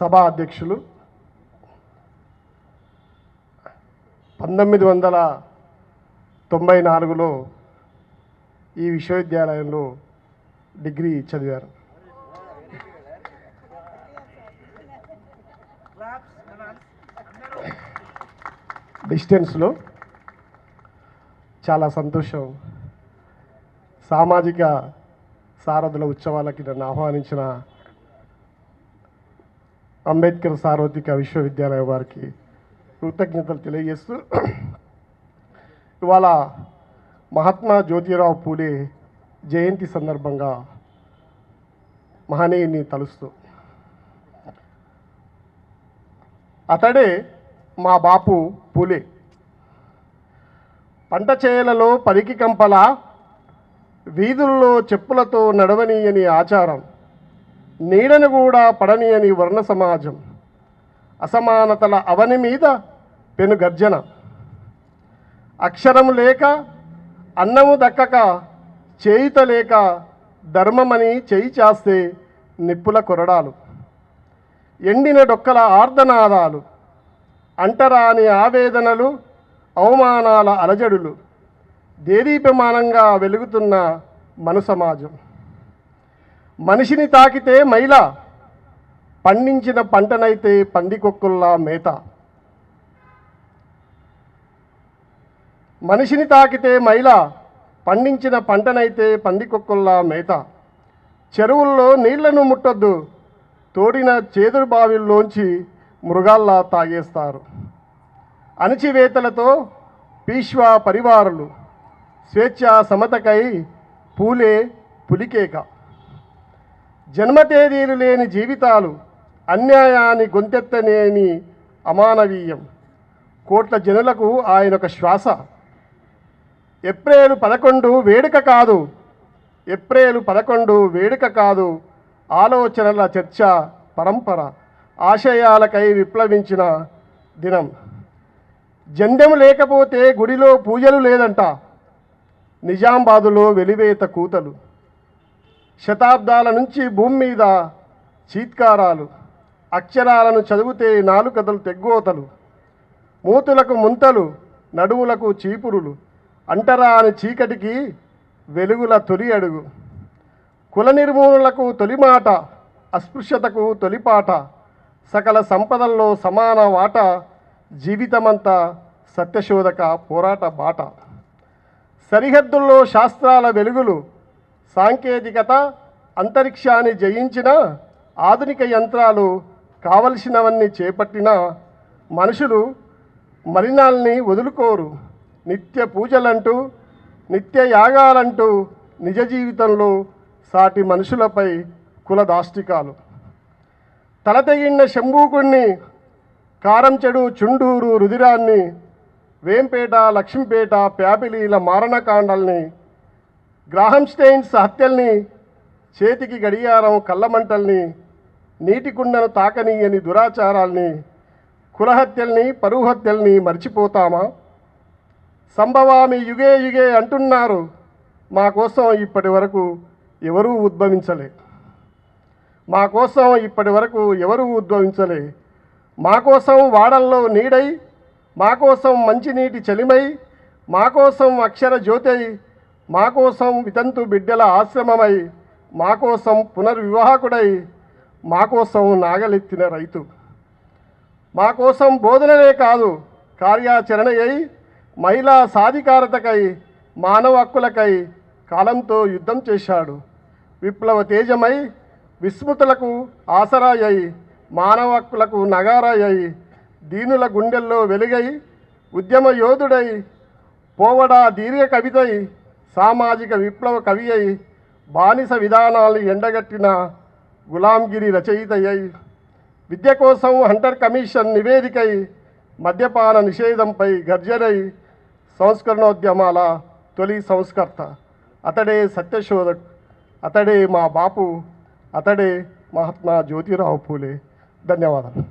సభా అధ్యక్షులు పంతొమ్మిది వందల తొంభై నాలుగులో ఈ విశ్వవిద్యాలయంలో డిగ్రీ చదివారు. డిస్టెన్స్లో చాలా సంతోషం. సామాజిక సారథుల ఉత్సవాలకి నన్ను ఆహ్వానించిన అంబేద్కర్ సార్వత్రిక విశ్వవిద్యాలయం వారికి కృతజ్ఞతలు తెలియజేస్తూ ఇవాళ మహాత్మా జ్యోతిరావు పూలే జయంతి సందర్భంగా మహనీయుని తలుస్తూ అతడే మా బాపు పూలే. పంట చేయలలో పరికి కంపల వీధుల్లో చెప్పులతో నడవనీయని ఆచారం. నీడను కూడా పడనీయని వర్ణ సమాజం అసమానతల అవని మీద పెను గర్జన. అక్షరము లేక అన్నము దక్కక చేయుత లేక ధర్మమని చేయి చేస్తే నిప్పుల కొరడాలు. ఎండిన డొక్కల ఆర్దనాదాలు అంటరాని ఆవేదనలు అవమానాల అలజడులు దేదీప్యమానంగా వెలుగుతున్న మను సమాజం మనిషిని తాకితే మైల పండించిన పంటనైతే పందికొక్కుల్లా మేత. మనిషిని తాకితే మైల పండించిన పంటనైతే పందికొక్కుల్లా మేత. చెరువుల్లో నీళ్ళను ముట్టొద్దు తోడిన చేదురు బావిల్లోంచి మృగాల్లా తాగేస్తారు. అణచివేతలతో పీష్వా పరివారులు స్వేచ్ఛ సమతకై పూలే పులికేక. జన్మ తేదీలు లేని జీవితాలు అన్యాయాన్ని గొంతెత్తనేని అమానవీయం. కోట్ల జనులకు ఆయన ఒక శ్వాస. ఏప్రిల్ పదకొండు వేడుక కాదు. ఏప్రిల్ పదకొండు వేడుక కాదు. ఆలోచనల చర్చ పరంపర ఆశయాలకై విప్లవించిన దినం. జందెము లేకపోతే గుడిలో పూజలు లేదంట. నిజామాబాదులో వెలివేత కూతలు. శతాబ్దాల నుంచి భూమి మీద చీత్కారాలు అక్షరాలను చదివితే నాలుకదలు తెగ్గోతలు మూతులకు ముంతలు నడువులకు చీపురులు అంటరాని చీకటికి వెలుగుల తొలి అడుగు. కుల నిర్మూలనకు తొలిమాట అస్పృశ్యతకు తొలిపాట సకల సంపదల్లో సమాన వాట జీవితమంతా సత్యశోధక పోరాట బాట. సరిహద్దుల్లో శాస్త్రాల వెలుగులు సాంకేతికత అంతరిక్షాన్ని జయించిన ఆధునిక యంత్రాలు కావలసినవన్నీ చేపట్టిన మనుషులు మలినాల్ని వదులుకోరు. నిత్య పూజలంటూ నిత్య యాగాలంటూ నిజ జీవితంలో సాటి మనుషులపై కుల దాష్టికాలు తలతెగిన శంభూకుణ్ణి కారం చెడు చుండూరు రుదిరాన్ని వేంపేట లక్ష్మీపేట ప్యాపిలీల మారణకాండల్ని గ్రాహం స్టెయిన్స్ హత్యల్ని చేతికి గడియారం కళ్ళమంటల్ని నీటి కుండను తాకనీయని దురాచారాల్ని కులహత్యల్ని పరువు హత్యల్ని మర్చిపోతామా? సంభవామి యుగే యుగే అంటున్నారు. మా కోసం ఇప్పటి వరకు ఎవరూ ఉద్భవించలే. మా కోసం ఇప్పటి వరకు ఎవరూ ఉద్భవించలే. మా కోసం వాడల్లో నీడై మా కోసం మంచినీటి చలిమై మా కోసం అక్షర జ్యోతై మా కోసం వితంతు బిడ్డల ఆశ్రమమై మా కోసం పునర్వివాహకుడై మా కోసం నాగలెత్తిన రైతు. మా కోసం బోధనలే కాదు కార్యాచరణ అయి మహిళా సాధికారతకై మానవ హక్కులకై కాలంతో యుద్ధం చేశాడు. విప్లవ తేజమై విస్మృతులకు ఆసరాయై మానవ హక్కులకు నగారాయై దీనుల గుండెల్లో వెలుగై ఉద్యమ యోధుడై పోవడా దీర్ఘ కవితై సామాజిక విప్లవ కవి అయి బానిస విధానాలు ఎండగట్టిన గులాంగిరి రచయితయ్యై విద్య కోసం హంటర్ కమిషన్ నివేదికై మద్యపాన నిషేధంపై గర్జనై సంస్కరణోద్యమాల తొలి సంస్కర్త. అతడే సత్యశోధక్ అతడే మా బాపు అతడే మహాత్మా జ్యోతిరావు పూలే. ధన్యవాదాలు.